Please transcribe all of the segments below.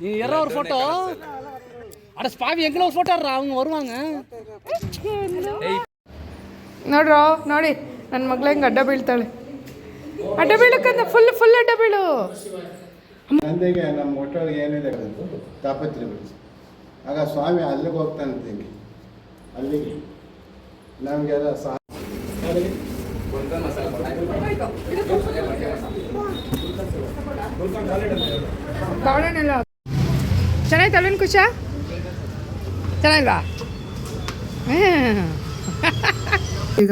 நீ எற ஒரு ஃபோட்டோ அட ஸ்பாவி எங்களை ஒரு ஃபோட்டோ அவங்க வருவாங்க ನೋಡ್ರೋ ನೋಡಿ ನನ್ನ ಮಗಳು ಹೆಂಗೆ ಅಡ್ಡ ಬೀಳ್ತಾಳೆ ಅಡ್ಡ ಬೀಳಕ್ಕಂದ ಫುಲ್ ಫುಲ್ ಅಡ್ಡ ಬೀಳು ತಂದೆಗೆ ನಮ್ಮ ಒಟ್ಟೊಳಗೆ ಏನಿದೆ ಅದು ತಾಪತ್ರೆ ಬಿಡಿಸಿ ಆಗ ಸ್ವಾಮಿ ಅಲ್ಲಿಗೆ ಹೋಗ್ತಾನಂತೀನಿ ಅಲ್ಲಿಗೆ ನಮಗೆಲ್ಲ ಸಾ ಅಲ್ವೇನು ಖುಷ ಚೆನ್ನಾಗಿಲ್ವಾ. ಈಗ.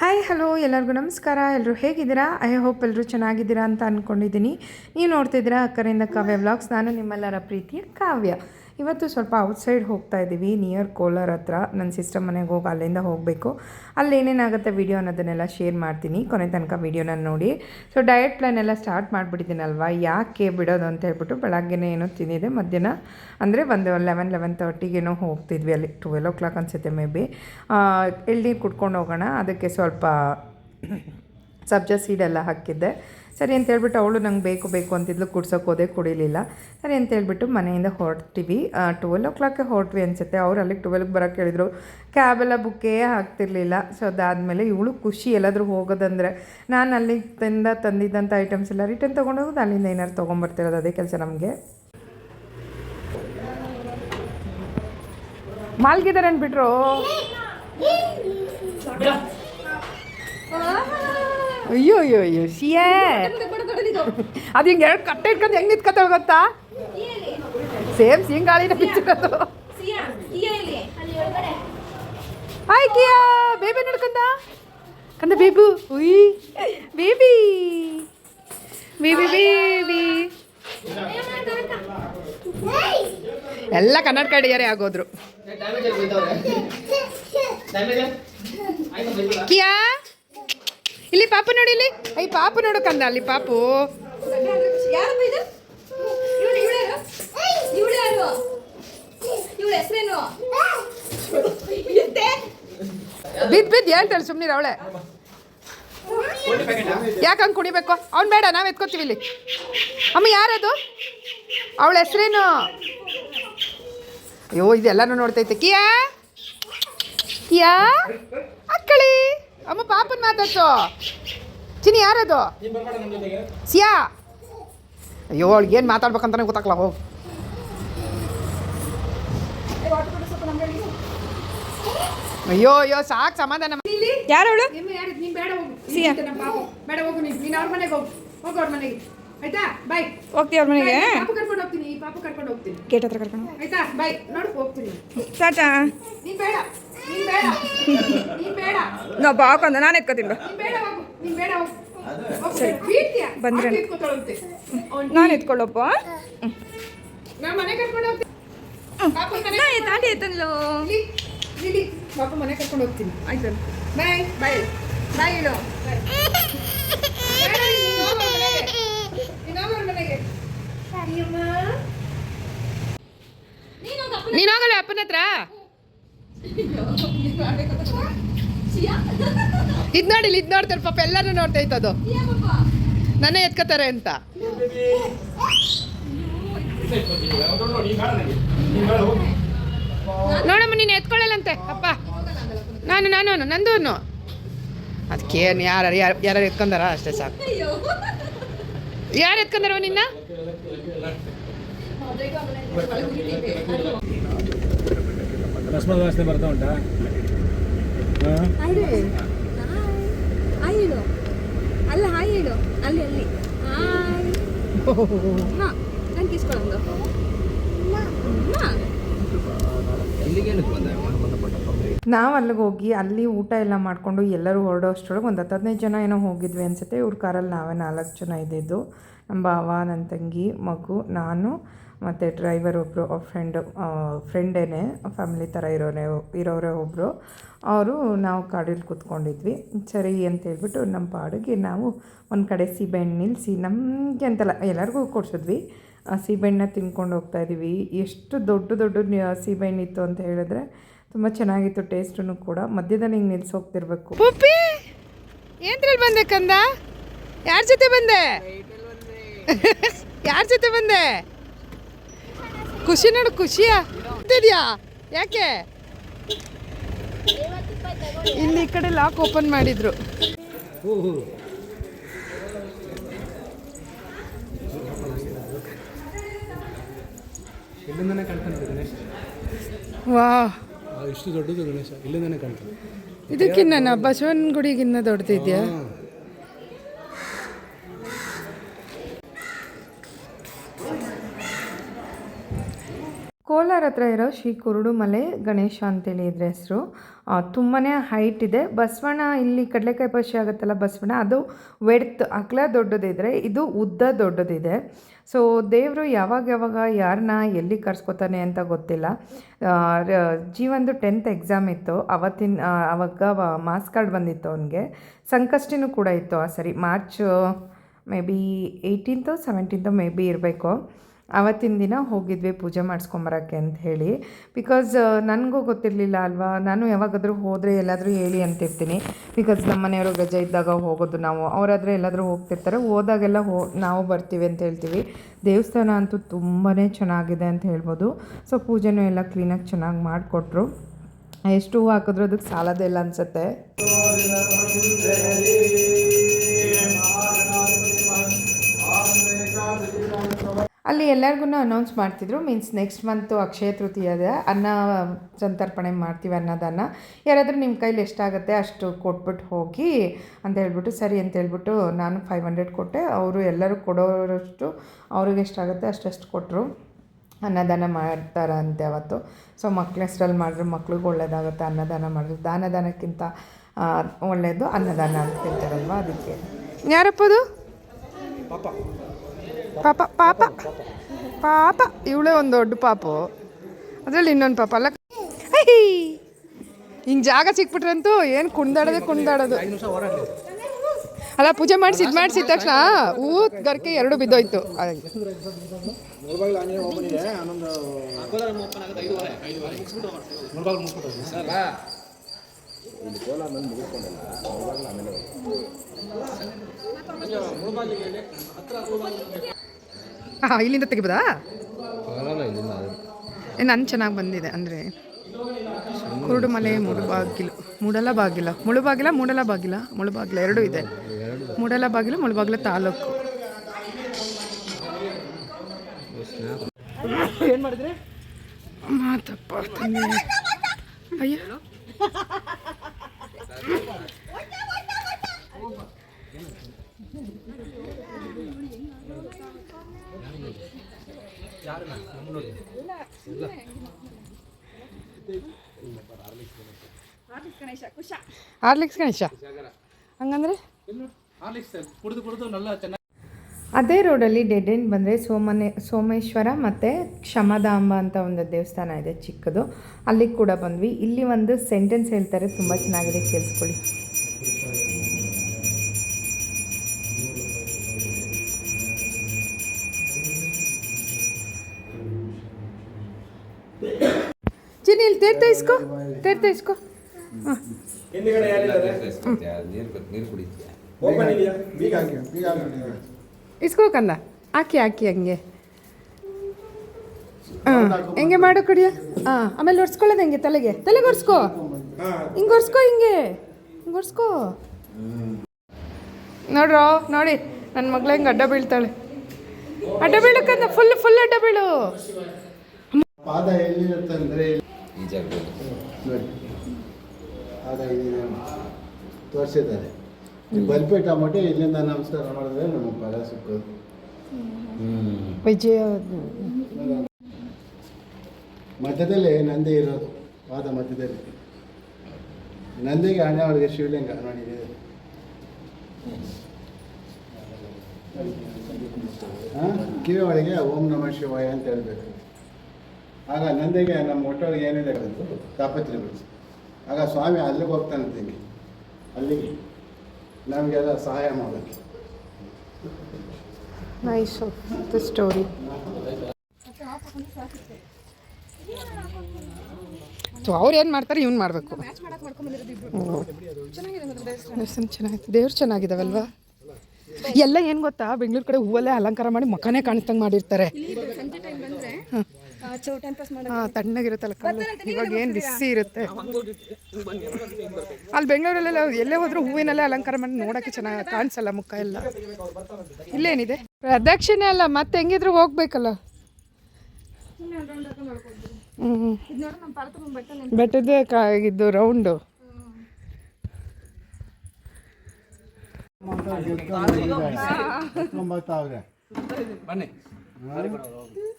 ಹಾಯ್ ಹಲೋ ಎಲ್ಲರಿಗೂ ನಮಸ್ಕಾರ. ಎಲ್ಲರೂ ಹೇಗಿದ್ದೀರಾ? ಐ ಹೋಪ್ ಎಲ್ಲರೂ ಚೆನ್ನಾಗಿದ್ದೀರಾ ಅಂತ ಅಂದ್ಕೊಂಡಿದ್ದೀನಿ ನೀವು ನೋಡ್ತಿದ್ದೀರಾ ಅಕ್ಕರಿಂದ ಕಾವ್ಯ ವ್ಲಾಗ್ಸ್ ನಾನು ನಿಮ್ಮೆಲ್ಲರ ಪ್ರೀತಿಯ ಕಾವ್ಯ. ಇವತ್ತು ಸ್ವಲ್ಪ ಔಟ್ಸೈಡ್ ಹೋಗ್ತಾ ಇದ್ದೀವಿ ನಿಯರ್ ಕೋಲಾರ್ ಹತ್ರ. ನನ್ನ ಸಿಸ್ಟರ್ ಮನೆಗೆ ಹೋಗಿ ಅಲ್ಲಿಂದ ಹೋಗಬೇಕು. ಅಲ್ಲಿ ಏನೇನಾಗುತ್ತೆ ವಿಡಿಯೋ ಅನ್ನೋದನ್ನೆಲ್ಲ ಶೇರ್ ಮಾಡ್ತೀನಿ. ಕೊನೆ ತನಕ ವಿಡಿಯೋನ ನೋಡಿ. ಸೊ ಡಯಟ್ ಪ್ಲ್ಯಾನ್ ಎಲ್ಲ ಸ್ಟಾರ್ಟ್ ಮಾಡಿಬಿಟ್ಟಿದ್ದೀನಲ್ವ? ಯಾಕೆ ಬಿಡೋದು ಅಂತ ಹೇಳ್ಬಿಟ್ಟು ಬೆಳಗ್ಗೆನೇ ಏನೋ ತಿಂದಿದೆ ಮಧ್ಯಾಹ್ನ ಅಂದರೆ ಒಂದು ಲೆವೆನ್ ಲೆವೆನ್ ತರ್ಟಿಗೇನೋ ಹೋಗ್ತಿದ್ವಿ ಅಲ್ಲಿ. ಟ್ವೆಲ್ ಓ ಕ್ಲಾಕ್ ಅನಿಸುತ್ತೆ ಮೇ ಬಿ ಎಳ್ನೀರು ಕುಡ್ಕೊಂಡು ಹೋಗೋಣ. ಅದಕ್ಕೆ ಸ್ವಲ್ಪ ಸಬ್ಜಾ ಸೀಡೆಲ್ಲ ಹಾಕಿದ್ದೆ. ಸರಿ ಅಂತ ಹೇಳ್ಬಿಟ್ಟು ಅವಳು ನಂಗೆ ಬೇಕು ಬೇಕು ಅಂತಿದ್ಲು ಕುಡ್ಸೋಕೆ ಹೋದೆ ಕುಡಿಲಿಲ್ಲ. ಸರಿ ಅಂತ ಹೇಳ್ಬಿಟ್ಟು ಮನೆಯಿಂದ ಹೊರಡ್ತೀವಿ ಟ್ವೆಲ್ ಓ ಕ್ಲಾಕ್ಗೆ ಹೊರಟ್ವಿ ಅನಿಸುತ್ತೆ. ಅವ್ರು ಅಲ್ಲಿಗೆ ಟ್ವೆಲ್ಗೆ ಬರೋಕ್ಕೆ ಹೇಳಿದ್ರು. ಕ್ಯಾಬೆಲ್ಲ ಬುಕ್ಕೇ ಆಗ್ತಿರ್ಲಿಲ್ಲ ಸೊ ಅದಾದಮೇಲೆ ಇವಳು ಖುಷಿ ಎಲ್ಲಾದರೂ ಹೋಗೋದಂದರೆ ನಾನು ಅಲ್ಲಿಂದ ತಂದಿದ್ದಂಥ ಐಟಮ್ಸ್ ಎಲ್ಲ ರಿಟರ್ನ್ ತೊಗೊಂಡೋಗೋದು ಅಲ್ಲಿಂದ ಏನಾದ್ರು ತೊಗೊಂಬರ್ತಿರೋದು ಅದೇ ಕೆಲಸ ನಮಗೆ. ಮಾಲ್ಗಿದ್ದಾರೆ ಅಂದ್ಬಿಟ್ರು ಅಯ್ಯೋ ಅಯ್ಯೋ ಅಯ್ಯೋ ಸಿಯೇ. ಅದು ಹಿಂಗೆ ಎರಡು ಕಟ್ಟೆ ಇಟ್ಕೊಂಡು ಹೆಂಗೆ ನಿಂತ್ಕೊತಾಳೆ ಗೊತ್ತಾ? ಸೇಮ್ ಸಿಂಗಾಳಿನ ಬಿಚ್ಚಿರೋದು ಹಾಯ್ ಕಿಯಾ ಬೇಬಿ ನಡ್ಕಂದ ಕಂದ. ಬೇಬು ಉಯ್. ಬೇಬಿ ಬೇಬಿ ಬೇಬಿ ಎಲ್ಲ ಕನ್ನಡ ಕಡೆಯರೇ ಆಗೋದ್ರು. ಕಿಯಾ ಇಲ್ಲಿ ಪಾಪು ನೋಡಿ ಇಲ್ಲಿ. ಅಯ್ಯ ಪಾಪ ನೋಡು ಕಂದ ಅಲ್ಲಿ ಪಾಪು. ಬಿದ್ದು ಬಿದ್ದು ಹೇಳ್ತಾಳೆ ಸುಮ್ಮನೆ ಅವಳೆ. ಯಾಕಂಗೆ ಕುಡಿಬೇಕು ಅವ್ನು ಬೇಡ ನಾವು ಎತ್ಕೋತೀವಿ ಇಲ್ಲಿ. ಅಮ್ಮ ಯಾರದು? ಅವಳ ಹೆಸ್ರೇನು? ಅಯ್ಯೋ ಇದೆಲ್ಲನೂ ನೋಡ್ತೈತೆ. ಕಿಯಾ? ಕಿಯಾ? ಅಕ್ಕಳಿ? ಅಮ್ಮ ಪಾಪನ್ ಮಾತಾಡ್ತು ಚಿನಿ ಯಾರದು? ಸಿಯಾ. ಅಯ್ಯೋ ಅವಳಿಗೆ ಏನು ಮಾತಾಡ್ಬೇಕಂತಾನೆ ಗೊತ್ತಾಗಲ್ಲ ಹೋಗಿ. ಅಯ್ಯೋ ಅಯ್ಯೋ ಸಾಕು ಸಮಾಧಾನ ಯಾರು ಸಿಯಾ. ಬೇಡ ಹೋಗು ನೀನು. ನೀನು ಅವ್ರ ಮನೆಗೆ ಹೋಗು. ಹೋಗು ಅವ್ರ ಮನೆಗೆ. ಆಯ್ತಾ? ಬೈ ಹೋಗ್ತೀವಿ ಅವ್ರ ಮನೆಗೆ? ಪಾಪ ಕರ್ಕೊಂಡು ಹೋಗ್ತೀನಿ. ಪಾಪ ಕರ್ಕೊಂಡು ಹೋಗ್ತೀನಿ. ಗೇಟ್ ಹತ್ರ ಕರ್ಕೊಂಡು ಆಯ್ತಾ? ಬಾಯ್ ನೋಡು ಹೋಗ್ತೀನಿ. ಟಾಟಾ ನೀನ್ ಬೇಡ. ನೀನ್ ಬೇಡ. ನಾ ಬಾಕಂದ ನಾನು ಎತ್ಕೋತೀನಿ ಬಾ ನೀನ್ ಬೇಡ ಹೋಗು ನೀನ್ ಬೇಡ ಹೋಗು ಸರಿ ಬಂದ್ರೆ. ನಾನು ಎತ್ಕೊಳ್ಳಪ್ಪ ತಾಂಡಿ ಎತ್ತನ್ಲು ಇಲ್ಲಿ, ಇಲ್ಲಿ ಪಾಪು ಮನೆ ಕರ್ಕೊಂಡು ಹೋಗ್ತೀನಿ ಆಯ್ತು ಬಾಯ್ ಬಾಯ್ ಬಾಯ್ ಹೇಳು. ನೀನ್ ಹೋಗಲ್ಲ ಅಪ್ಪನ ಹತ್ರ? ಇದ್ ನೋಡಿ ಇದ್ ನೋಡ್ತಾರೆ, ಪಾಪ ಎಲ್ಲಾರು ನೋಡ್ತಾ ಇತ್ತದು ನನ್ನ ಎತ್ಕೋತಾರೆ ಅಂತ. ನೋಡಮ್ಮ, ನೀನು ಎತ್ಕೊಳ್ಳಲ್ಲಂತೆ. ಅಪ್ಪ. ನಾನು ನಾನು ನಂದು ಅದಕ್ಕೆ ಯಾರು ಯಾರು ಯಾರು ಎತ್ಕೊಂಡಾರ ಅಷ್ಟೇ ಸಾಕು. ಯಾರು ಎತ್ಕೊಂಡಾರ ನಿನ್ನ? ಬರ್ತಾ ಉಂಟಾ? ಹಾಯ್ ಹಾಯ್ ಹೇಳು ಅಲ್ಲ ಹಾಯ್ ಹೇಳು ಅಲ್ಲಿ ಅಲ್ಲಿ ಹಾಯ್ ಹಾ ನನ್ಗೆ ಇಸ್ಕೊಳ್ಳೋದು ನಾವು ಅಲ್ಲಿಗೆ ಹೋಗಿ ಅಲ್ಲಿ ಊಟ ಎಲ್ಲ ಮಾಡಿಕೊಂಡು ಎಲ್ಲರೂ ಹೊರಡೋ ಅಷ್ಟರೊಳಗೆ ಒಂದು ಹತ್ತು ಜನ ಏನೋ ಹೋಗಿದ್ವಿ ಅನಿಸುತ್ತೆ. ಇವ್ರ ಕಾರಲ್ಲಿ ನಾವೇ ನಾಲ್ಕು ಜನ ಇದ್ದಿದ್ದು. ನಮ್ಮ ಭಾವ ನನ್ನ ತಂಗಿ, ಮಗು, ನಾನು ಮತ್ತು ಡ್ರೈವರ್ ಒಬ್ಬರು ಫ್ರೆಂಡು ಫ್ರೆಂಡೇನೆ, ಫ್ಯಾಮಿಲಿ ಥರ ಇರೋರೆ ಇರೋರೇ ಒಬ್ಬರು ಅವರು ನಾವು ಕಾಡಲ್ಲಿ ಕೂತ್ಕೊಂಡಿದ್ವಿ. ಸರಿ ಅಂತ ಹೇಳ್ಬಿಟ್ಟು ನಮ್ಮ ಪಾಡಿಗೆ ನಾವು ಒಂದು ಕಡೆ ಸೀಬೆಹಣ್ಣು ನಿಲ್ಲಿಸಿ ನಮಗೆ ಅಂತಲ್ಲ ಎಲ್ಲರಿಗೂ ಕೊಡ್ಸಿದ್ವಿ. ಸೀಬೆಹಣ್ಣ ತಿನ್ಕೊಂಡು ಹೋಗ್ತಾ ಇದ್ದೀವಿ ಎಷ್ಟು ದೊಡ್ಡ ದೊಡ್ಡ ಸೀಬೆಹಣ್ಣಿತ್ತು ಅಂತ ಹೇಳಿದ್ರೆ ತುಂಬ ಚೆನ್ನಾಗಿತ್ತು ಟೇಸ್ಟೂ ಕೂಡ. ಮಧ್ಯದಲ್ಲಿ ಹಿಂಗೆ ನಿಲ್ಸಿ ಹೋಗ್ತಿರ್ಬೇಕು. ಪುಪ್ಪಿ ಏನ್ರಲ್ಲಿ ಬಂದೆ ಕಂದ? ಯಾರ ಜೊತೆ ಬಂದೆ? ಯಾರ ಜೊತೆ ಬಂದೆ? ಖುಷಿ ನೋಡು ಖುಷಿಯಾ? ಇದೆಯಾ ಯಾಕೆ? ಇಲ್ಲಿ ಈ ಕಡೆ ಲಾಕ್ ಓಪನ್ ಮಾಡಿದ್ರು. ವಾಹ್ ವಾ ಇಷ್ಟು ದೊಡ್ಡದು ಗಣೇಶ ಇಲ್ಲಿಂದನೇ ಕಾಣ್ತದೆ. ಇದಕ್ಕಿನ್ನ ಬಸವನ ಗುಡಿಗಿನ್ನ ದೊಡ್ಡದಿದ್ಯಾ? ಕೋಲಾರ ಹತ್ರ ಇರೋ ಶ್ರೀ ಕುರುಡುಮಲೆ ಗಣೇಶ ಅಂತೇಳಿ ಇದ್ರ ಹೆಸರು. ತುಂಬಾ ಹೈಟ್ ಇದೆ. ಬಸವಣ್ಣ ಇಲ್ಲಿ ಕಡಲೆಕಾಯಿ ಪಶಿ ಆಗುತ್ತಲ್ಲ ಬಸವಣ್ಣ ಅದು ವೆಡ್ತ್ ಅಕ್ಲ ದೊಡ್ಡದಿದ್ರೆ ಇದು ಉದ್ದ ದೊಡ್ಡದಿದೆ. ಸೊ ದೇವರು ಯಾವಾಗ ಯಾವಾಗ ಯಾರನ್ನ ಎಲ್ಲಿ ಕರ್ಸ್ಕೊತಾನೆ ಅಂತ ಗೊತ್ತಿಲ್ಲ. ಜೀವನದು ಟೆಂತ್ ಎಕ್ಸಾಮ್ ಇತ್ತು. ಅವತ್ತಿನ ಅವಾಗ ಮಾರ್ಕ್ಸ್ ಕಾರ್ಡ್ ಬಂದಿತ್ತು ಅವನಿಗೆ. ಸಂಕಷ್ಟಿನೂ ಕೂಡ ಇತ್ತು ಆ ಸರಿ. March may be eighteenth seventeenth may be ಇರಬೇಕು. ಆವತ್ತಿನ ದಿನ ಹೋಗಿದ್ವಿ ಪೂಜೆ ಮಾಡಿಸ್ಕೊಂಬರೋಕ್ಕೆ ಅಂತ ಹೇಳಿ. ಬಿಕಾಸ್ ನನಗೂ ಗೊತ್ತಿರಲಿಲ್ಲ ಅಲ್ವಾ? ನಾನು ಯಾವಾಗಾದರೂ ಹೋದರೆ ಎಲ್ಲಾದರೂ ಹೇಳಿ ಅಂತಿರ್ತೀನಿ. ಬಿಕಾಸ್ ನಮ್ಮ ಮನೆಯವರು ಗಜ ಇದ್ದಾಗ ಹೋಗೋದು ನಾವು. ಅವರಾದರೆ ಎಲ್ಲಾದರೂ ಹೋಗ್ತಿರ್ತಾರೆ. ಹೋದಾಗೆಲ್ಲ ಹೋ, ನಾವು ಬರ್ತೀವಿ ಅಂತ ಹೇಳ್ತೀವಿ. ದೇವಸ್ಥಾನ ಅಂತೂ ತುಂಬಾ ಚೆನ್ನಾಗಿದೆ ಅಂತ ಹೇಳ್ಬೋದು. ಸೊ ಪೂಜೆನೂ ಎಲ್ಲ ಕ್ಲೀನಾಗಿ ಚೆನ್ನಾಗಿ ಮಾಡಿಕೊಟ್ರು. ಎಷ್ಟು ಹೂವು ಹಾಕಿದ್ರು ಅದಕ್ಕೆ ಸಾಲದೇ ಇಲ್ಲ ಅನಿಸುತ್ತೆ. ಅಲ್ಲಿ ಎಲ್ಲರಿಗೂ ಅನೌನ್ಸ್ ಮಾಡ್ತಿದ್ರು. ಮೀನ್ಸ್ ನೆಕ್ಸ್ಟ್ ಮಂತು ಅಕ್ಷಯ ತೃತೀಯದ ಅನ್ನ ಸಂತರ್ಪಣೆ ಮಾಡ್ತೀವಿ ಅನ್ನೋದನ್ನು ಯಾರಾದರೂ ನಿಮ್ಮ ಕೈಲಿ ಎಷ್ಟಾಗುತ್ತೆ ಅಷ್ಟು ಕೊಟ್ಬಿಟ್ಟು ಹೋಗಿ ಅಂತ ಹೇಳ್ಬಿಟ್ಟು, ಸರಿ ಅಂತ ಹೇಳ್ಬಿಟ್ಟು ನಾನು ಫೈವ್ ಹಂಡ್ರೆಡ್ ಕೊಟ್ಟೆ. ಅವರು ಎಲ್ಲರೂ ಕೊಡೋರಷ್ಟು ಅವ್ರಿಗೆ ಎಷ್ಟಾಗುತ್ತೆ ಅಷ್ಟು ಕೊಟ್ಟರು ಅನ್ನದಾನ ಮಾಡ್ತಾರಂತೆ ಅವತ್ತು. ಸೊ ಮಕ್ಳ ಹೆಸ್ರಲ್ಲಿ ಮಾಡಿದ್ರೆ ಮಕ್ಳಿಗೆ ಒಳ್ಳೇದಾಗುತ್ತೆ ಅನ್ನದಾನ ಮಾಡಿದ್ರೆ. ದಾನದಾನಕ್ಕಿಂತ ಒಳ್ಳೆಯದು ಅನ್ನದಾನ ಅಂತ ಹೇಳ್ತಾರಲ್ವ ಅದಕ್ಕೆ. ಯಾರಪ್ಪದು? ಪಾಪ ಪಾಪ. ಪಾಪ. ಇವಳೇ ಒಂದು ದೊಡ್ಡ ಪಾಪು. ಅದರಲ್ಲಿ ಇನ್ನೊಂದು ಪಾಪ. ಅಲ್ಲ ಹಿಂಗೆ ಜಾಗ ಸಿಕ್ಬಿಟ್ರಂತೂ ಏನು ಕುಣ್ದಾಡೋದೇ ಕುಣ್ದಾಡೋದು ಅಲ್ಲ, ಪೂಜೆ ಮಾಡಿಸಿ, ಇದು ಮಾಡಿಸಿದ ತಕ್ಷಣ. ಊತ್ ಗರ್ಕೆ ಎರಡು ಬಿದ್ದೋಯ್ತು. ಹಾಂ ಇಲ್ಲಿಂದ ತೆಗಿಬೋದಾ? ನನ್ನ ಚೆನ್ನಾಗಿ ಬಂದಿದೆ ಅಂದರೆ ಕುರುಡುಮಲೆ ಮುಳುಬಾಗಿಲು ಮೂಡಲ ಬಾಗಿಲ. ಮುಳುಬಾಗಿಲ ಮೂಡಲ ಬಾಗಿಲ? ಮುಳುಬಾಗಿಲ ಎರಡೂ ಇದೆ. ಮೂಡಲ ಬಾಗಿಲು ಮುಳುಬಾಗಿಲ ತಾಲೂಕು. ಏನು ಮಾಡಿದ್ರಿ? ಮಾತಪ್ಪ ಅಯ್ಯ. ಹಾರ್ಲಿಕ್ಸ್ ಗಣೇಶ. ಹಂಗಂದ್ರೆ? ಅದೇ ರೋಡಲ್ಲಿ ಡೆಡ್ ಎಂಡ್ ಬಂದರೆ ಸೋಮನೆ ಸೋಮೇಶ್ವರ ಮತ್ತು ಕ್ಷಮಧಾಂಬ ಅಂತ ಒಂದು ದೇವಸ್ಥಾನ ಇದೆ ಚಿಕ್ಕದು. ಅಲ್ಲಿಗೆ ಕೂಡ ಬಂದ್ವಿ. ಇಲ್ಲಿ ಒಂದು ಸೆಂಟೆನ್ಸ್ ಹೇಳ್ತಾರೆ, ತುಂಬ ಚೆನ್ನಾಗಿದೆ, ಕೇಳಿಸ್ಕೊಳ್ಳಿ. ತೀರ್ಥ ಇಸ್ಕೋ ತೀರ್ಥ ಇಸ್ಕೋ. ಇಸ್ಕೋ ಕಂದ. ಹಾಕಿ ಹಾಕಿ ಹಂಗೆ. ಹಾಂ ಹೆಂಗೆ ಮಾಡು ಕುಡಿಯ? ಹಾಂ ಆಮೇಲೆ ಒರ್ಸ್ಕೊಳ್ಳೋದು ಹೆಂಗೆ ತಲೆಗೆ? ತಲೆಗೆ ಒರ್ಸ್ಕೋ. ಹಿಂಗೆ ಒರ್ಸ್ಕೋ ಹಿಂಗೆ. ಹಿಂಗೆ ಒರ್ಸ್ಕೋ. ನೋಡ್ರೋ ನೋಡಿ ನನ್ನ ಮಗಳು ಹೆಂಗೆ ಅಡ್ಡ ಬೀಳ್ತಾಳೆ. ಅಡ್ಡ ಬೀಳಕ್ಕಂದ ಫುಲ್ ಫುಲ್ ಅಡ್ಡ ಬೀಳು. ಪಾದ ಎಲ್ಲಿರುತ್ತೆ ಜಾಗದಲ್ಲಿ ನೋಡಿ. ಇದು ತೋರಿಸಿದ್ದಾರೆ. ಈ ಬಲ್ಪೇಟ ಮಟ್ಟ ಇಲ್ಲಿಂದ ನಮಸ್ಕಾರ ಮಾಡಿದ್ರೆ ನಮ್ಮ ಫಲ ಸಿಕ್ಕೋದು. ವಿಜಯ ಮಧ್ಯದಲ್ಲಿ ನಂದಿ ಇರೋದು ಪಾದ ಮಧ್ಯದಲ್ಲಿ. ನಂದಿಗೆ ಹಣೆ ಅವರಿಗೆ ಶಿವಲಿಂಗ ನೋಡಿ? ಕಿವಿ ಒಳಗೆ ಓಂ ನಮಃ ಶಿವಾಯ ಅಂತ ಹೇಳ್ಬೇಕು. ಆಗ ನಂದಿಗೆ ನಮ್ಮ ಒಟ್ಟೊಳಗೆ ಏನಿದೆ ತಾಪತ್ರೆ ಬಿಡಿಸಿ. ಆಗ ಸ್ವಾಮಿ ಅಲ್ಲಿಗೆ ಹೋಗ್ತಾನೆ ತಿಂಗೆ ಅಲ್ಲಿಗೆ. ನಮಗೆಲ್ಲ ಸಹಾಯ ಮಾಡೋಕ್ಕೆ ನೈಸ್ ದ ಸ್ಟೋರಿ ಸೊ ಅವ್ರು ಏನು ಮಾಡ್ತಾರೆ? ಇವ್ನು ಮಾಡಬೇಕು. ಚೆನ್ನಾಗಿತ್ತು ದೇವ್ರು ಚೆನ್ನಾಗಿದಾವಲ್ವಾ? ಎಲ್ಲ ಏನು ಗೊತ್ತಾ? ಬೆಂಗಳೂರು ಕಡೆ ಹೂವಲ್ಲೇ ಅಲಂಕಾರ ಮಾಡಿ ಮಖಾನೇ ಕಾಣಿಸ್ತಂಗೆ ಮಾಡಿರ್ತಾರೆ. ಸಂಜೆ ಹಾಂ ತಣ್ಣಗಿರುತ್ತಲ್ಲ ಕಲ್ಲು. ಇವಾಗ ಏನು ಬಿಸಿ ಇರುತ್ತೆ. ಅಲ್ಲಿ ಬೆಂಗಳೂರಲ್ಲೆಲ್ಲ ಎಲ್ಲೇ ಹೋದ್ರೂ ಹೂವಿನಲ್ಲೇ ಅಲಂಕಾರ ಮಾಡಿ ನೋಡೋಕ್ಕೆ ಚೆನ್ನಾಗಿ ಕಾಣಿಸಲ್ಲ ಮುಖ ಎಲ್ಲ. ಇಲ್ಲೇನಿದೆ? ಪ್ರದಕ್ಷಿಣೆ ಅಲ್ಲ ಮತ್ತೆ ಹೆಂಗಿದ್ರು ಹೋಗ್ಬೇಕಲ್ಲ? ಹ್ಞೂ ಬೆಟ್ಟದ ಕಾ ಇದು ರೌಂಡು ಬನ್ನಿ.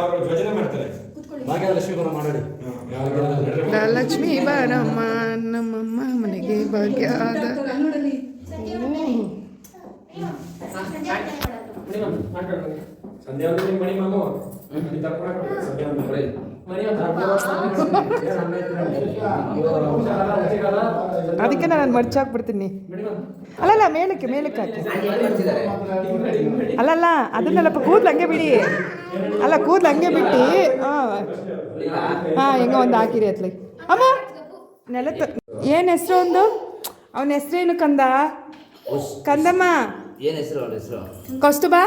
ಅವರು ಭಜನೆ ಮಾಡ್ತಾರೆ. ಭಾಗ್ಯಲಕ್ಷ್ಮಿ ಬರ ಮಾಡಿ ಲಕ್ಷ್ಮೀ ಬಾರಮ್ಮ ನಮ್ಮಮ್ಮ ಮನೆಗೆ ಸಂಧ್ಯಾ ಮಣಿ ಮಾಮು ಅಂದ್ರೆ. ಮಣಿ ಅದಕ್ಕೆ ನಾನು ಮಡ್ಚಾಕ್ಬಿಡ್ತೀನಿ ಅಲ್ಲಲ್ಲ ಮೇಲಕ್ಕೆ ಮೇಲಕ್ಕೆ ಹಾಕಿ. ಅಲ್ಲಲ್ಲ ಅದನ್ನೆಲ್ಲಪ್ಪ ಕೂದ್ಲು ಹಂಗೆ ಬಿಡಿ. ಅಲ್ಲ ಕೂದ್ಲು ಹಂಗೆ ಬಿಟ್ಟು ಹಾಂ ಹಾಂ ಹೆಂಗ ಒಂದು ಹಾಕಿರಿ ಅತ್ಲಿ ಅಮ್ಮ ನೆಲತ್ತು ಏನು ಹೆಸರು ಒಂದು ಅವನ ಹೆಸರೇನು ಕಂದ ಕಂದಮ್ಮ ಏನ್ ಹೆಸರು ಅವ್ರ ಹೆಸರು ಕೌಸ್ತುಬಾ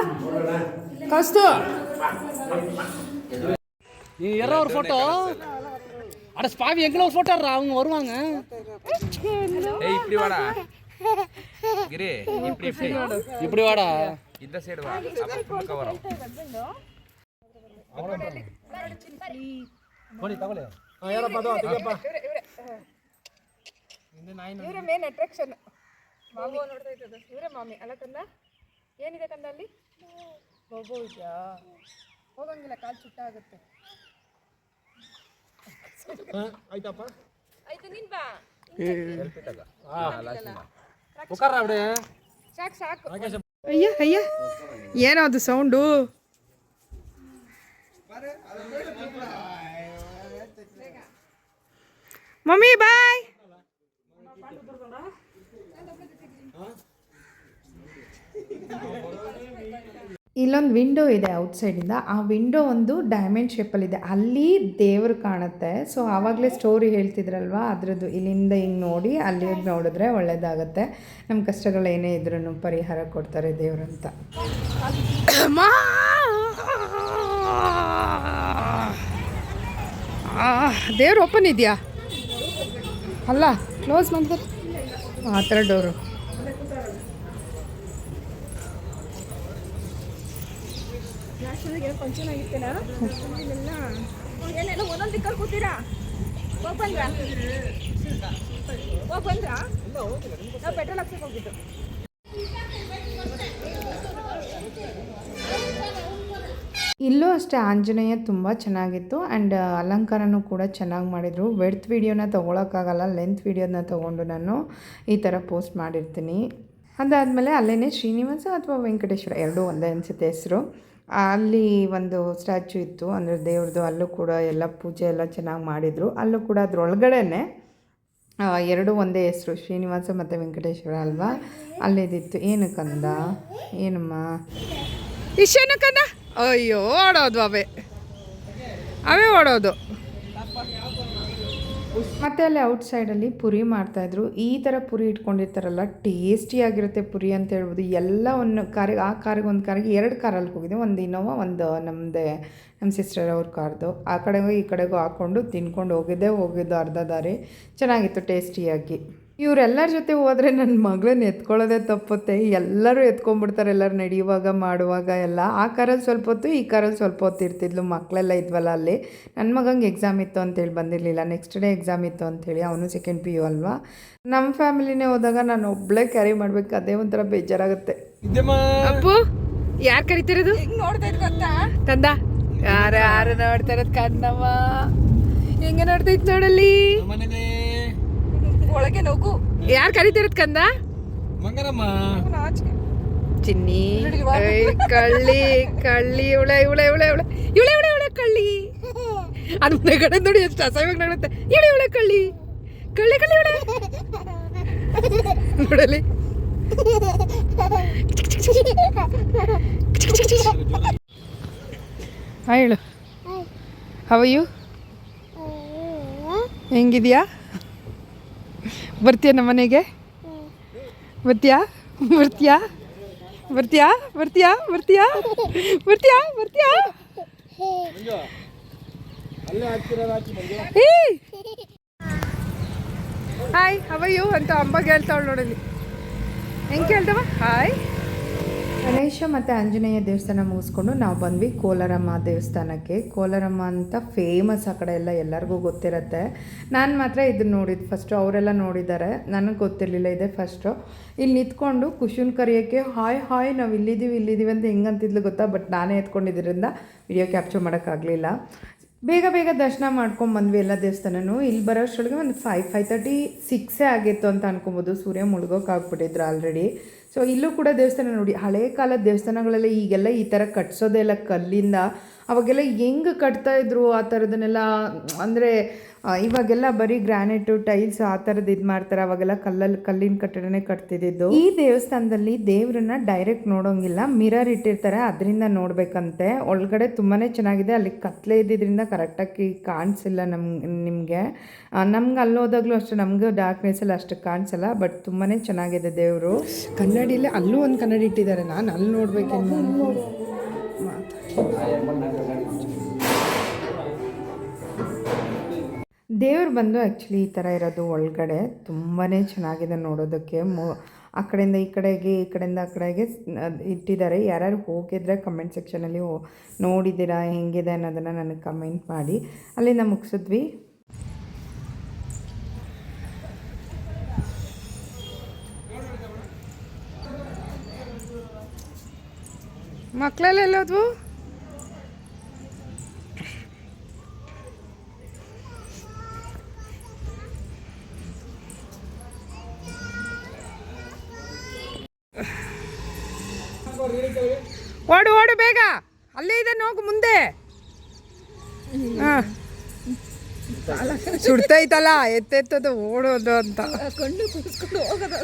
ಕೌಸ್ತು நீ எற ஒரு ஃபோட்டோ அட ஸ்பாவி எங்களை ஒரு ஃபோட்டோ அவங்க வருவாங்க ஏய் இப்படி வாடா கிரி இப்படி இப்படி இப்படி வாடா இந்த சைடு வா அப்ப ஃபுல்லுக்க வரும் ಮೇನ್ ಅಟ್ರಾಕ್ಷನ್ ಮಾಮಿ. ನೋಡ್ತಾ ಇದ್ದದ್ದು. ಇವರೇ ಮಾಮಿ ಅಲ್ಲ ಏನಿದೆ ಕಂದ ಅಲ್ಲಿ? ಬೋಬೋ ಹೋಗಂಗಿಲ್ಲ ಕಾಲು ಚುಟ್ಟ ಆಗುತ್ತೆ ಆಯ್ತಪ್ಪ. ಆಯ್ತು ನಿನ್ ಬಾ. ಸಾಕು ಸಾಕು. ಅಯ್ಯ ಅಯ್ಯ. ಏನೋ ಅದು ಸೌಂಡು ಮಮ್ಮಿ ಬಾಯ್. ಇಲ್ಲೊಂದು ವಿಂಡೋ ಇದೆ ಔಟ್ಸೈಡಿಂದ ಆ ವಿಂಡೋ ಒಂದು ಡೈಮಂಡ್ ಶೇಪಲ್ಲಿದೆ ಅಲ್ಲಿ ದೇವರು ಕಾಣುತ್ತೆ. ಸೊ ಆವಾಗಲೇ ಸ್ಟೋರಿ ಹೇಳ್ತಿದ್ರಲ್ವಾ? ಅದರದ್ದು ಇಲ್ಲಿಂದ ಹಿಂಗೆ ನೋಡಿ ಅಲ್ಲಿ ನೋಡಿದ್ರೆ ಒಳ್ಳೇದಾಗುತ್ತೆ. ನಮ್ಮ ಕಷ್ಟಗಳು ಏನೇ ಇದ್ರೂ ಪರಿಹಾರ ಕೊಡ್ತಾರೆ ದೇವರಂತ ದೇವ್ರು ಓಪನ್ ಇದೆಯಾ? ಅಲ್ಲ ಕ್ಲೋಸ್ ಮಾಡಿದ್ರೆ ಆ, ಥರ ಡೋರು. ಫಂಕ್ಷನ್ ಆಗಿತ್ತೇನ ಏನೇನೋ ಒಂದೊಂದು ದಿಕ್ಕಲ್ಲಿ ಕೂತೀರಾ? ಹೋಗ್ ಬಂದ್ರಾ? ಹೋಗ್ ಬಂದ್ರಾ? ನಾವು ಪೆಟ್ರೋಲ್ ಹಾಕ್ಸಕ್ಕೆ ಹೋಗಿದ್ದು. ಇಲ್ಲೂ ಅಷ್ಟೇ ಆಂಜನೇಯ ತುಂಬ ಚೆನ್ನಾಗಿತ್ತು ಆ್ಯಂಡ್ ಅಲಂಕಾರನೂ ಕೂಡ ಚೆನ್ನಾಗಿ ಮಾಡಿದರು. ವೆಡ್ತ್ ವೀಡಿಯೋನ ತೊಗೊಳಕ್ಕಾಗಲ್ಲ ಲೆಂತ್ ವೀಡಿಯೋನ ತೊಗೊಂಡು ನಾನು ಈ ಥರ ಪೋಸ್ಟ್ ಮಾಡಿರ್ತೀನಿ. ಅದಾದಮೇಲೆ ಅಲ್ಲೇ ಶ್ರೀನಿವಾಸ ಅಥವಾ ವೆಂಕಟೇಶ್ವರ, ಎರಡೂ ಒಂದೇ ಅನಿಸುತ್ತೆ ಹೆಸರು. ಅಲ್ಲಿ ಒಂದು ಸ್ಟ್ಯಾಚ್ಯೂ ಇತ್ತು, ಅಂದರೆ ದೇವ್ರದ್ದು ಅಲ್ಲೂ ಕೂಡ ಎಲ್ಲ ಪೂಜೆ ಎಲ್ಲ ಚೆನ್ನಾಗಿ ಮಾಡಿದರು. ಅಲ್ಲೂ ಕೂಡ ಅದರೊಳಗಡೆ ಎರಡೂ ಒಂದೇ ಹೆಸರು, ಶ್ರೀನಿವಾಸ ಮತ್ತು ವೆಂಕಟೇಶ್ವರ ಅಲ್ವಾ? ಅಲ್ಲಿದ್ದಿತ್ತು ಏನು ಕಂದ? ಏನಮ್ಮ? ಕನ್ನ ಅಯ್ಯೋ ಓಡೋದು ಅವೆ. ಅವೇ ಓಡೋದು ಮತ್ತು ಅಲ್ಲಿ ಔಟ್ಸೈಡಲ್ಲಿ ಪುರಿ ಮಾಡ್ತಾಯಿದ್ರು ಈ ಥರ ಪುರಿ ಇಟ್ಕೊಂಡಿರ್ತಾರಲ್ಲ ಟೇಸ್ಟಿಯಾಗಿರುತ್ತೆ ಪುರಿ ಅಂತ ಹೇಳ್ಬೋದು. ಎಲ್ಲ ಒಂದು ಕಾರಿಗೆ, ಆ ಕಾರಿಗೆ ಒಂದು ಕಾರಿಗೆ ಎರಡು ಕಾರಲ್ಲಿ ಹೋಗಿದ್ದೆ ಒಂದು ಇನೋವಾ ಒಂದು ನಮ್ಮದೇ ನಮ್ಮ ಸಿಸ್ಟರ್ ಅವ್ರ ಕಾರ್ದು. ಆ ಕಡೆಗೂ ಈ ಕಡೆಗೂ ಹಾಕ್ಕೊಂಡು ತಿನ್ಕೊಂಡು ಹೋಗಿದ್ದೆ. ಹೋಗಿದ್ದು ಅರ್ಧ ದಾರಿ. ಚೆನ್ನಾಗಿತ್ತು ಟೇಸ್ಟಿಯಾಗಿ ಇವರೆಲ್ಲರ ಜೊತೆ ಹೋದರೆ ನನ್ನ ಮಗಳನ್ನ ಎತ್ಕೊಳ್ಳೋದೇ ತಪ್ಪುತ್ತೆ. ಎಲ್ಲರೂ ಎತ್ಕೊಂಡ್ಬಿಡ್ತಾರೆ ಎಲ್ಲರೂ ನಡೆಯುವಾಗ ಮಾಡುವಾಗ ಎಲ್ಲ. ಆ ಕಾರಲ್ಲಿ ಸ್ವಲ್ಪ ಹೊತ್ತು ಈ ಕಾರಲ್ಲಿ ಸ್ವಲ್ಪ ಹೊತ್ತು ಇರ್ತಿದ್ಲು. ಮಕ್ಕಳೆಲ್ಲ ಇದ್ವಲ್ಲ ಅಲ್ಲಿ. ನನ್ನ ಮಗಂಗೆ ಎಕ್ಸಾಮ್ ಇತ್ತು ಅಂತೇಳಿ ಬಂದಿರಲಿಲ್ಲ. ನೆಕ್ಸ್ಟ್ ಡೇ ಎಕ್ಸಾಮ್ ಇತ್ತು ಅಂಥೇಳಿ ಅವನು ಸೆಕೆಂಡ್ ಪಿ ಯು ಅಲ್ವಾ? ನಮ್ಮ ಫ್ಯಾಮಿಲಿನೇ ಹೋದಾಗ ನಾನು ಒಬ್ಬಳೇ ಕ್ಯಾರಿ ಮಾಡ್ಬೇಕು. ಅದೇ ಒಂಥರ ಬೇಜಾರಾಗುತ್ತೆ. ಅಪ್ಪು ಯಾರು ಕರಿತಿರೋದು? ಹೆಂಗ್ ನೋಡ್ತಾ ಇದ್ ಗೊತ್ತಾ? ಕಂದ. ಯಾರು ಯಾರು ನೋಡ್ತಾ ಇರೋದು ಕಣ್ಣಮ್ಮ ಹೆಂಗೆ ನೋಡ್ತಾ ಇತ್ತು ನೋಡಲ್ಲಿ? ಒಳಗೆ ನಗು. ಯಾರು ಕರಿತಿರತ್ ಕಂದ? ಮಂಗನಮ್ಮ. ಚಿನ್ನಿ. ಕಳ್ಳಿ ಕಳ್ಳಿ ಇವಳೆ ಇವಳೆ ಇವಳೆ ಇವಳೆ ಇವಳೆ ಇವಳೆ ಇವಳೆ ಕಳ್ಳಿ. ಅದು ಕಡೆ ನೋಡಿ ಎಷ್ಟು ಅಸಹ್ಯವಾಗಿ ನಡುತ್ತೆ ಇವಳೆ ಇವಳೆ ಕಳ್ಳಿ. ಕಳ್ಳಿ ಕಳ್ಳಿ ಇವಳೆ ನೋಡಲಿ. ಹಾಯ್ ಹೇಳು. How are you ಹೆಂಗಿದ್ಯಾ? ಬರ್ತೀಯ ನಮ್ಮ ಮನೆಗೆ? ಬರ್ತೀಯಾ? ಬರ್ತೀಯಾ? ಬರ್ತೀಯಾ? ಬರ್ತೀಯಾ? ಬರ್ತೀಯಾ? ಬರ್ತೀಯಾ? ಬರ್ತೀಯಾ? ಹಾಯ್ ಅವಯ್ಯು ಅಂತ ಅಮ್ಮ ಹೇಳ್ತಾವಳು ನೋಡಲಿ ಹೆಂಗೆ ಕೇಳ್ತವ ಹಾಯ್ ಗಣೇಶ ಮತ್ತು ಆಂಜನೇಯ ದೇವಸ್ಥಾನ ಮುಗಿಸ್ಕೊಂಡು ನಾವು ಬಂದ್ವಿ ಕೋಲಾರಮ್ಮ ದೇವಸ್ಥಾನಕ್ಕೆ. ಕೋಲಾರಮ್ಮ ಅಂತ ಫೇಮಸ್ ಆ ಕಡೆ ಎಲ್ಲ ಎಲ್ಲರಿಗೂ ಗೊತ್ತಿರುತ್ತೆ. ನಾನು ಮಾತ್ರ ಇದನ್ನ ನೋಡಿದ್ದು ಫಸ್ಟು ಅವರೆಲ್ಲ ನೋಡಿದ್ದಾರೆ ನನಗೆ ಗೊತ್ತಿರಲಿಲ್ಲ ಇದೆ ಫಸ್ಟು ಇಲ್ಲಿ ನಿಂತ್ಕೊಂಡು ಖುಷಿನ ಕರೆಯೋಕ್ಕೆ, ಹಾಯ್ ಹಾಯ್, ನಾವು ಇಲ್ಲಿದ್ದೀವಿ ಇಲ್ಲಿದ್ದೀವಿ ಅಂತ ಹೆಂಗಂತಿದ್ಲು ಗೊತ್ತಾ? ಬಟ್ ನಾನೇ ಎತ್ಕೊಂಡಿದ್ದರಿಂದ ವಿಡಿಯೋ ಕ್ಯಾಪ್ಚರ್ ಮಾಡೋಕ್ಕಾಗಲಿಲ್ಲ. ಬೇಗ ಬೇಗ ದರ್ಶನ ಮಾಡ್ಕೊಂಡು ಬಂದ್ವಿ ಎಲ್ಲ ದೇವಸ್ಥಾನನೂ. ಇಲ್ಲಿ ಬರೋಷ್ಟರೊಳಗೆ ಒಂದು ಫೈವ್ ಫೈವ್ ತರ್ಟಿ ಸಿಕ್ಸೇ ಆಗಿತ್ತು ಅಂತ ಅನ್ಕೊಬೋದು. ಸೂರ್ಯ ಮುಳುಗೋಕ್ಕಾಗ್ಬಿಟ್ಟಿದ್ರು ಆಲ್ರೆಡಿ ಸೊ ಇಲ್ಲೂ ಕೂಡ ದೇವಸ್ಥಾನ ನೋಡಿ, ಹಳೆ ಕಾಲದ ದೇವಸ್ಥಾನಗಳೆಲ್ಲ ಈಗೆಲ್ಲ ಈ ಥರ ಕಟ್ಸೋದೆಲ್ಲ ಕಲ್ಲಿಂದ. ಅವಾಗೆಲ್ಲ ಹೆಂಗೆ ಕಟ್ತಾ ಇದ್ರು ಆ ಥರದನ್ನೆಲ್ಲ, ಅಂದರೆ ಇವಾಗೆಲ್ಲ ಬರೀ ಗ್ರಾನೈಟು ಟೈಲ್ಸ್ ಆ ಥರದ್ದು ಇದು ಮಾಡ್ತಾರೆ. ಅವಾಗೆಲ್ಲ ಕಲ್ಲಲ್ಲಿ ಕಲ್ಲಿನ ಕಟ್ಟಡನೇ ಕಟ್ತಿದ್ದು ಈ ದೇವಸ್ಥಾನದಲ್ಲಿ ದೇವ್ರನ್ನ ಡೈರೆಕ್ಟ್ ನೋಡೋಂಗಿಲ್ಲ. ಮಿರರ್ ಇಟ್ಟಿರ್ತಾರೆ ಅದರಿಂದ ನೋಡಬೇಕಂತೆ. ಒಳಗಡೆ ತುಂಬಾ ಚೆನ್ನಾಗಿದೆ. ಅಲ್ಲಿ ಕತ್ಲೆ ಇದ್ದಿದ್ದರಿಂದ ಕರೆಕ್ಟಾಗಿ ಕಾಣಿಸಿಲ್ಲ ನಮ್ ನಿಮಗೆ. ನಮ್ಗೆ ಅಲ್ಲಿ ಹೋದಾಗಲೂ ಅಷ್ಟೇ ನಮಗೂ ಡಾರ್ಕ್ನೆಸ್ಸಲ್ಲಿ ಅಷ್ಟು ಕಾಣಿಸಲ್ಲ ಬಟ್ ತುಂಬಾ ಚೆನ್ನಾಗಿದೆ ದೇವರು. ಕನ್ನಡಿಯಲ್ಲಿ ಅಲ್ಲೂ ಒಂದು ಕನ್ನಡಿ ಇಟ್ಟಿದ್ದಾರೆ. ನಾನು ಅಲ್ಲಿ ನೋಡ್ಬೇಕೇನು? ದೇವ್ರು ಬಂದು ಆ್ಯಕ್ಚುಲಿ ಈ ಥರ ಇರೋದು ಒಳಗಡೆ ತುಂಬಾ ಚೆನ್ನಾಗಿದೆ ನೋಡೋದಕ್ಕೆ. ಮು, ಆ ಕಡೆಯಿಂದ ಈ ಕಡೆಗೆ, ಈ ಕಡೆಯಿಂದ ಆ ಕಡೆಗೆ ಇಟ್ಟಿದ್ದಾರೆ. ಯಾರ್ಯಾರು ಹೋಗಿದ್ರೆ ಕಮೆಂಟ್ ಸೆಕ್ಷನಲ್ಲಿ ನೋಡಿದ್ದೀರಾ, ಹೆಂಗಿದೆ ಅನ್ನೋದನ್ನು ನನಗೆ ಕಮೆಂಟ್ ಮಾಡಿ. ಅಲ್ಲಿಂದ ಮುಗಿಸಿದ್ವಿ. ಮಕ್ಕಳಲ್ಲಿ ಎಲ್ಲೋದ್ವು ಓಡು ಓಡು ಬೇಗ. ಅಲ್ಲೇ ಇದೆ ನೋಗು ಮುಂದೆ. ಹಾ. ಸುಡ್ತೈತಲ್ಲ ಎತ್ತೆತ್ತದು ಓಡೋದು ಅಂತ. ಕಣ್ಣು ಹೋಗೋದು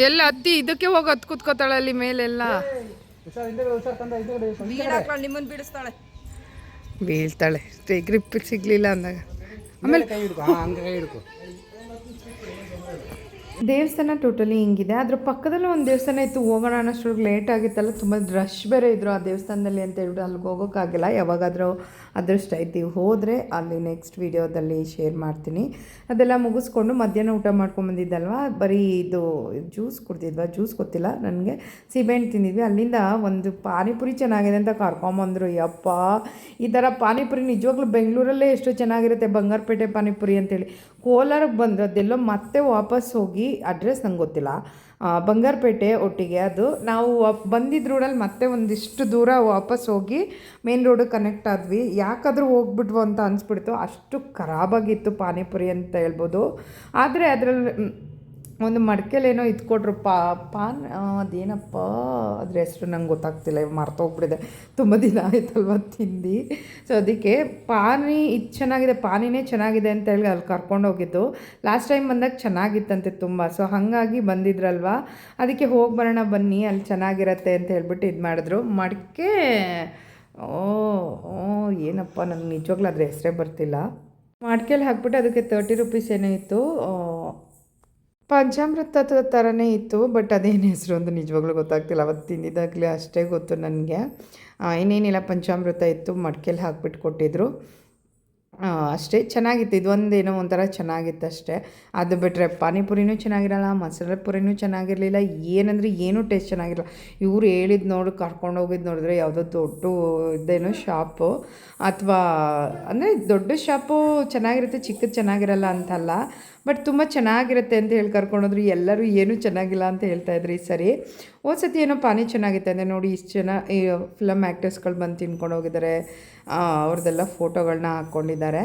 ಎಲ್ಲ ಹತ್ತಿ ಇದಕ್ಕೆ ಹೋಗಿ ಹತ್ ಕೂತ್ಕೋತಾಳೆ ಅಲ್ಲಿ ಮೇಲೆಲ್ಲ. ಬೀಳ್ತಾಳೆ. ಗ್ರಿಪ್ ಸಿಗ್ಲಿಲ್ಲ ಅಂದಾಗ. ಆಮೇಲೆ ಕೈ ಹಿಡ್ಕೊ ಹಾಂ ಹಂಗೆ ಕೈ ಹಿಡ್ಕೊ ದೇವಸ್ಥಾನ ಟೋಟಲಿ ಹಿಂಗಿದೆ. ಅದ್ರ ಪಕ್ಕದಲ್ಲೂ ಒಂದು ದೇವಸ್ಥಾನ ಇತ್ತು, ಹೋಗೋಣ ಅನ್ನೋಷ್ಟು ಲೇಟ್ ಆಗಿತ್ತಲ್ಲ, ತುಂಬ ರಶ್ ಬೇರೆ ಇದ್ರು ಆ ದೇವಸ್ಥಾನದಲ್ಲಿ ಅಂತ ಹೇಳ್ಬಿಟ್ಟು ಅಲ್ಲಿಗೆ ಹೋಗೋಕ್ಕಾಗಿಲ್ಲ. ಯಾವಾಗಾದರೂ ಅದೃಷ್ಟ ಐತಿ. ಹೋದರೆ ಅಲ್ಲಿ ನೆಕ್ಸ್ಟ್ ವೀಡಿಯೋದಲ್ಲಿ ಶೇರ್ ಮಾಡ್ತೀನಿ. ಅದೆಲ್ಲ ಮುಗಿಸ್ಕೊಂಡು ಮಧ್ಯಾಹ್ನ ಊಟ ಮಾಡ್ಕೊಂಬಂದಿದ್ದಲ್ವ ಬರೀ ಇದು ಜ್ಯೂಸ್ ಕುಡ್ದಿದ್ವಾ? ಜ್ಯೂಸ್ ಗೊತ್ತಿಲ್ಲ ನನಗೆ. ಸೀಬೆಹಣ್ಣು ತಿಂದಿದ್ವಿ. ಅಲ್ಲಿಂದ ಒಂದು ಪಾನಿಪುರಿ ಚೆನ್ನಾಗಿದೆ ಅಂತ ಕರ್ಕೊಂಬಂದರು ಯಪ್ಪ! ಈ ಥರ ಪಾನಿಪುರಿ ನಿಜವಾಗ್ಲೂ ಬೆಂಗಳೂರಲ್ಲೇ ಎಷ್ಟು ಚೆನ್ನಾಗಿರುತ್ತೆ. ಬಂಗಾರಪೇಟೆ ಪಾನಿಪುರಿ ಅಂತೇಳಿ. ಕೋಲಾರಕ್ಕೆ ಬಂದರು. ಅದೆಲ್ಲೋ ಮತ್ತೆ ವಾಪಸ್ ಹೋಗಿ ಅಡ್ರೆಸ್ ನಂಗೆ ಗೊತ್ತಿಲ್ಲ. ಬಂಗಾರಪೇಟೆ ಒಟ್ಟಿಗೆ ಅದು. ನಾವು ಬಂದಿದ್ದ ರೋಡಲ್ಲಿ ಮತ್ತೆ ಒಂದಿಷ್ಟು ದೂರ ವಾಪಸ್ ಹೋಗಿ ಮೇನ್ ರೋಡಿಗೆ ಕನೆಕ್ಟ್ ಆದ್ವಿ. ಯಾಕಾದರೂ ಹೋಗ್ಬಿಟ್ವು ಅಂತ ಅನಿಸ್ಬಿಡ್ತು. ಅಷ್ಟು ಖರಾಬಾಗಿತ್ತು ಪಾನಿಪುರಿ ಅಂತ ಹೇಳ್ಬೋದು. ಆದರೆ ಅದರಲ್ಲಿ ಒಂದು ಮಡ್ಕೆಲೇನೋ ಇದು ಕೊಟ್ರು ಪಾ ಪಾನ್ ಅದೇನಪ್ಪ, ಅದ್ರ ಹೆಸರು ನಂಗೆ ಗೊತ್ತಾಗ್ತಿಲ್ಲ ಮರ್ತೋಗ್ಬಿಟ್ಟಿದೆ ತುಂಬ ದಿನ ಆಯ್ತಲ್ವ ತಿಂದು. ಸೊ ಅದಕ್ಕೆ ಪಾನಿ, ಇದು ಚೆನ್ನಾಗಿದೆ, ಪಾನಿನೇ ಚೆನ್ನಾಗಿದೆ ಅಂತ ಹೇಳಿ ಅಲ್ಲಿ ಕರ್ಕೊಂಡು ಹೋಗಿದ್ದು. ಲಾಸ್ಟ್ ಟೈಮ್ ಬಂದಾಗ ಚೆನ್ನಾಗಿತ್ತಂತೆ ತುಂಬ. ಸೊ ಹಾಗಾಗಿ ಬಂದಿದ್ರಲ್ವ? ಅದಕ್ಕೆ ಹೋಗಿ ಬರೋಣ ಬನ್ನಿ, ಅಲ್ಲಿ ಚೆನ್ನಾಗಿರತ್ತೆ ಅಂತ ಹೇಳ್ಬಿಟ್ಟು ಇದು ಮಾಡಿದ್ರು. ಮಡಿಕೆ, ಓ ಓ, ಏನಪ್ಪ ನನಗೆ ನಿಜವಾಗ್ಲೂ ಅದ್ರ ಹೆಸರೇ ಬರ್ತಿಲ್ಲ. ಮಡಿಕೆಲಿ ಹಾಕ್ಬಿಟ್ಟು ಅದಕ್ಕೆ ತರ್ಟಿ ರುಪೀಸ್ ಏನೋ ಇತ್ತು. ಪಂಚಾಮೃತ ಥರನೇ ಇತ್ತು ಬಟ್ ಅದೇನು ಹೆಸರು ಅಂತ ನಿಜವಾಗ್ಲೂ ಗೊತ್ತಾಗ್ತಿಲ್ಲ. ಅವತ್ತು ತಿಂದಿದ್ದಾಗಲೇ ಅಷ್ಟೇ ಗೊತ್ತು ನನಗೆ. ಇನ್ನೇನಿಲ್ಲ ಪಂಚಾಮೃತ ಇತ್ತು ಮಡಿಕೆಲಿ ಹಾಕ್ಬಿಟ್ಟು ಕೊಟ್ಟಿದ್ರು. ಆ, ಅಷ್ಟೇ ಚೆನ್ನಾಗಿತ್ತು. ಇದೊಂದೇನೋ ಒಂಥರ ಚೆನ್ನಾಗಿತ್ತು ಅಷ್ಟೇ. ಅದು ಬಿಟ್ಟರೆ ಪಾನಿಪುರಿನೂ ಚೆನ್ನಾಗಿರಲ್ಲ ಮಸಾಲೆ ಪುರಿನೂ ಚೆನ್ನಾಗಿರಲಿಲ್ಲ, ಏನಂದರೆ ಏನೂ ಟೇಸ್ಟ್ ಚೆನ್ನಾಗಿರಲ್ಲ. ಇವ್ರು ಹೇಳಿದ್ದು ನೋಡಿ, ಕರ್ಕೊಂಡು ಹೋಗಿದ್ದು ನೋಡಿದ್ರೆ ಯಾವುದೋ ದೊಡ್ಡ ಇದೇನೋ ಶಾಪು. ಅಥವಾ ಅಂದರೆ ದೊಡ್ಡ ಶಾಪು ಚೆನ್ನಾಗಿರುತ್ತೆ, ಚಿಕ್ಕದು ಚೆನ್ನಾಗಿರಲ್ಲ ಅಂತಲ್ಲ. ಬಟ್ ತುಂಬ ಚೆನ್ನಾಗಿರುತ್ತೆ ಅಂತ ಹೇಳಿ ಕರ್ಕೊಂಡೋದ್ರು ಎಲ್ಲರೂ ಏನೂ ಚೆನ್ನಾಗಿಲ್ಲ ಅಂತ ಹೇಳ್ತಾಯಿದ್ರು ಈ ಸರಿ. ಸತಿ ಏನೋ ಪಾನಿ ಚೆನ್ನಾಗಿತ್ತು ಅಂದರೆ ನೋಡಿ ಇಷ್ಟು ಜನ ಈ ಫಿಲಮ್ ಆ್ಯಕ್ಟರ್ಸ್ಗಳು ಬಂದು ತಿನ್ಕೊಂಡು ಹೋಗಿದ್ದಾರೆ ಅವ್ರದ್ದೆಲ್ಲ ಫೋಟೋಗಳನ್ನ ಹಾಕ್ಕೊಂಡಿದ್ದಾರೆ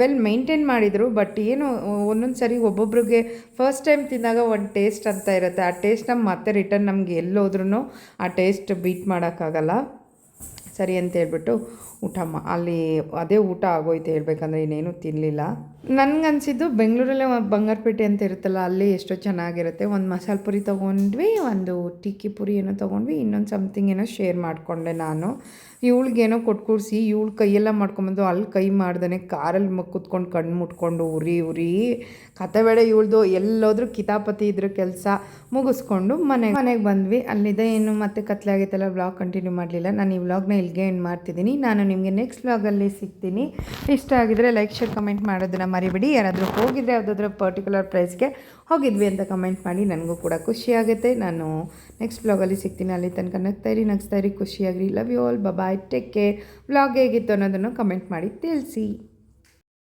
ವೆಲ್ ಮೇಂಟೈನ್ ಮಾಡಿದರು ಬಟ್ ಏನು, ಒಂದೊಂದು ಸರಿ ಒಬ್ಬೊಬ್ರಿಗೆ ಫಸ್ಟ್ ಟೈಮ್ ತಿಂದಾಗ ಒಂದು ಟೇಸ್ಟ್ ಅಂತ ಇರುತ್ತೆ. ಆ ಟೇಸ್ಟ್ನ ಮತ್ತೆ ರಿಟರ್ನ್ ನಮ್ಗೆ ಎಲ್ಲೋದ್ರೂ ಆ ಟೇಸ್ಟ್ ಬೀಟ್ ಮಾಡೋಕ್ಕಾಗಲ್ಲ. ಸರಿ ಅಂತ ಹೇಳ್ಬಿಟ್ಟು ಊಟ ಮಾ ಅಲ್ಲಿ ಅದೇ ಊಟ ಆಗೋಯ್ತು ಹೇಳ್ಬೇಕಂದ್ರೆ ಇನ್ನೇನು ತಿನ್ನಲಿಲ್ಲ ನನಗನ್ಸಿದ್ದು ಬೆಂಗಳೂರಲ್ಲೇ ಬಂಗಾರಪೇಟೆ ಅಂತ ಇರುತ್ತಲ್ಲ, ಅಲ್ಲಿ ಎಷ್ಟೋ ಚೆನ್ನಾಗಿರುತ್ತೆ. ಒಂದು ಮಸಾಲೆ ಪುರಿ ತೊಗೊಂಡ್ವಿ, ಒಂದು ಟಿಕ್ಕಿ ಪುರಿ ಏನೋ ತೊಗೊಂಡ್ವಿ, ಇನ್ನೊಂದು ಸಮಥಿಂಗ್ ಏನೋ ಶೇರ್ ಮಾಡಿಕೊಂಡೆ ನಾನು. ಇವಳಿಗೇನೋ ಕೊಟ್ಟು ಕೂಡಿಸಿ ಇವಳು ಕೈಯೆಲ್ಲ ಮಾಡ್ಕೊಂಬಂದು ಅಲ್ಲಿ ಕೈ ಮಾಡ್ದೇ ಕಾರಲ್ಲಿ ಮ ಕುತ್ಕೊಂಡು ಕಣ್ಣು ಮುಟ್ಕೊಂಡು ಉರಿ ಉರಿ ಕತೆ ಬೇಡ ಇವಳ್ದು. ಎಲ್ಲೋದ್ರೂ ಕಿತಾಪತಿ ಇದ್ರ ಕೆಲಸ ಮುಗಿಸ್ಕೊಂಡು ಮನೆಗೆ ಮನೆಗೆ ಬಂದ್ವಿ. ಅಲ್ಲಿದೆ ಏನು ಮತ್ತೆ ಕತ್ಲೆ ಆಗೈತಲ್ಲ ವ್ಲಾಗ್ ಕಂಟಿನ್ಯೂ ಮಾಡಲಿಲ್ಲ. ನಾನು ಈ ವ್ಲಾಗ್ನ ಇಲ್ಲಿಗೆ ಏನು ಮಾಡ್ತಿದ್ದೀನಿ. ನಾನು ನಿಮಗೆ ನೆಕ್ಸ್ಟ್ ವ್ಲಾಗಲ್ಲಿ ಸಿಗ್ತೀನಿ. ಇಷ್ಟ ಆಗಿದ್ರೆ ಲೈಕ್ ಶೇರ್ ಕಮೆಂಟ್ ಮಾಡೋದನ್ನು ಮರಿಬೇಡಿ. ಯಾರಾದರೂ ಹೋಗಿದ್ರೆ ಯಾವುದಾದ್ರೂ ಪರ್ಟಿಕ್ಯುಲರ್ ಪ್ರೈಸ್ಗೆ ಹೋಗಿದ್ವಿ ಅಂತ ಕಮೆಂಟ್ ಮಾಡಿ ನನಗೂ ಕೂಡ ಖುಷಿಯಾಗುತ್ತೆ ನಾನು ನೆಕ್ಸ್ಟ್ ಬ್ಲಾಗಲ್ಲಿ ಸಿಗ್ತೀನಿ. ಅಲ್ಲಿ ತನಕ ನಗ್ತಾ ಇರಿ ನಗ್ಸ್ತಾ ಇರಿ. ಖುಷಿಯಾಗಿರಿ. Love you all bye take care vlog ಹೇಗಿತ್ತು ಅನ್ನೋದನ್ನು ಕಮೆಂಟ್ ಮಾಡಿ ತಿಳಿಸಿ.